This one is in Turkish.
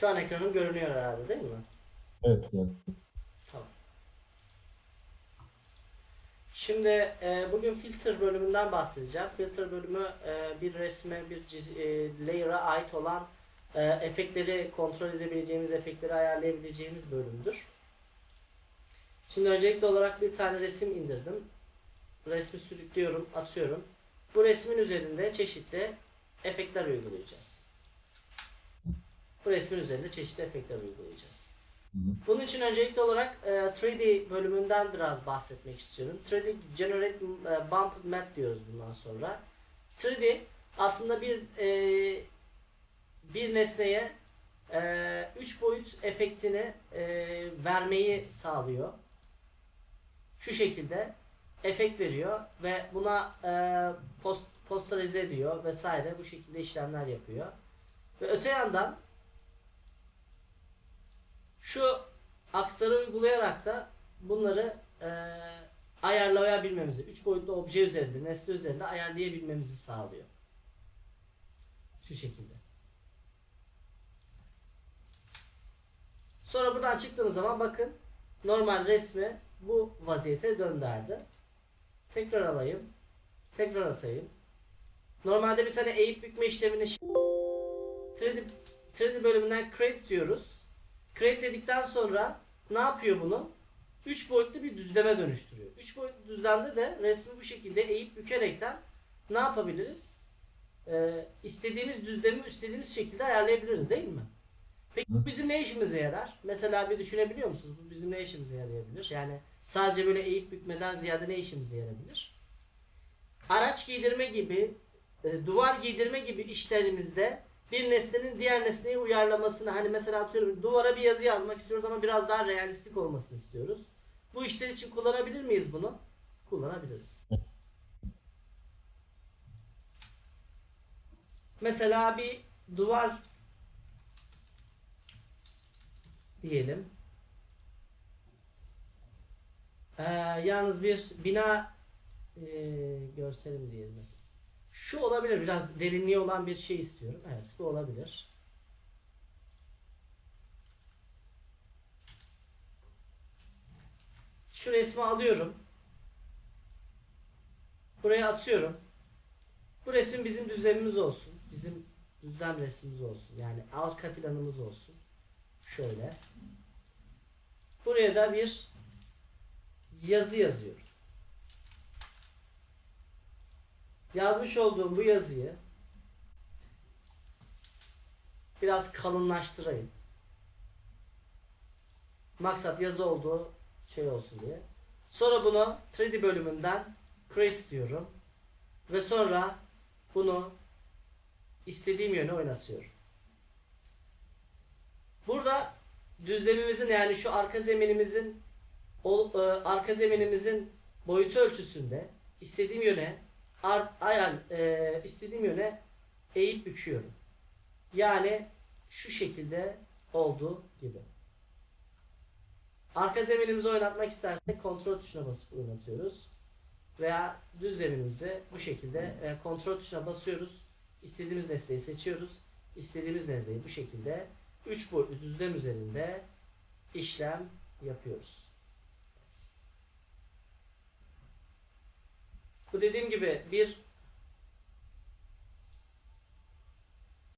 Şu an ekranım görünüyor herhalde değil mi? Evet. evet. Tamam. Şimdi e, bugün filter bölümünden bahsedeceğim. Filter bölümü e, bir resme, bir ciz, e, layer'a ait olan e, efektleri kontrol edebileceğimiz, efektleri ayarlayabileceğimiz bölümdür. Şimdi öncelikli olarak bir tane resim indirdim. Resmi sürüklüyorum, atıyorum. Bu resmin üzerinde çeşitli efektler uygulayacağız. Bu resmin üzerinde çeşitli efektler uygulayacağız. Bunun için öncelikli olarak e, 3D bölümünden biraz bahsetmek istiyorum. 3D Generate e, Bump Map diyoruz bundan sonra. 3D aslında bir e, bir nesneye 3 boyut efektini e, vermeyi sağlıyor. Şu şekilde efekt veriyor ve buna e, post, posterize ediyor vesaire bu şekilde işlemler yapıyor. Ve öte yandan şu aksları uygulayarak da bunları e, ayarlayabilmemizi, 3 boyutlu obje üzerinde, nesne üzerinde ayarlayabilmemizi sağlıyor. Şu şekilde. Sonra buradan çıktığımız zaman bakın normal resmi bu vaziyete döndürdü. Tekrar alayım. Tekrar atayım. Normalde biz hani eğip bükme işlemini 3D, 3D bölümünden create diyoruz. Create dedikten sonra ne yapıyor bunu? 3 boyutlu bir düzleme dönüştürüyor. 3 boyutlu düzlemde de resmi bu şekilde eğip bükerekten ne yapabiliriz? Ee, istediğimiz düzlemi istediğimiz şekilde ayarlayabiliriz değil mi? Peki bu bizim ne işimize yarar? Mesela bir düşünebiliyor musunuz? Bu bizim ne işimize yarayabilir? Yani sadece böyle eğip bükmeden ziyade ne işimize yarayabilir? Araç giydirme gibi, e, duvar giydirme gibi işlerimizde bir nesnenin diğer nesneye uyarlamasını hani mesela atıyorum duvara bir yazı yazmak istiyoruz ama biraz daha realistik olmasını istiyoruz. Bu işler için kullanabilir miyiz bunu? Kullanabiliriz. Mesela bir duvar diyelim. Ee, yalnız bir bina e, görselim diyelim mesela. Şu olabilir. Biraz derinliği olan bir şey istiyorum. Evet bu olabilir. Şu resmi alıyorum. Buraya atıyorum. Bu resim bizim düzlemimiz olsun. Bizim düzlem resmimiz olsun. Yani arka planımız olsun. Şöyle. Buraya da bir yazı yazıyorum. Yazmış olduğum bu yazıyı biraz kalınlaştırayım. Maksat yazı olduğu şey olsun diye. Sonra bunu 3D bölümünden create diyorum. Ve sonra bunu istediğim yöne oynatıyorum. Burada düzlemimizin yani şu arka zeminimizin e, arka zeminimizin boyutu ölçüsünde istediğim yöne ar- ayar e, istediğim yöne eğip büküyorum. Yani şu şekilde olduğu gibi. Arka zeminimizi oynatmak istersek kontrol tuşuna basıp oynatıyoruz. Veya düz zeminimizi bu şekilde e, kontrol tuşuna basıyoruz. İstediğimiz nesneyi seçiyoruz. İstediğimiz nesneyi bu şekilde 3 boyutlu düzlem üzerinde işlem yapıyoruz. Dediğim gibi bir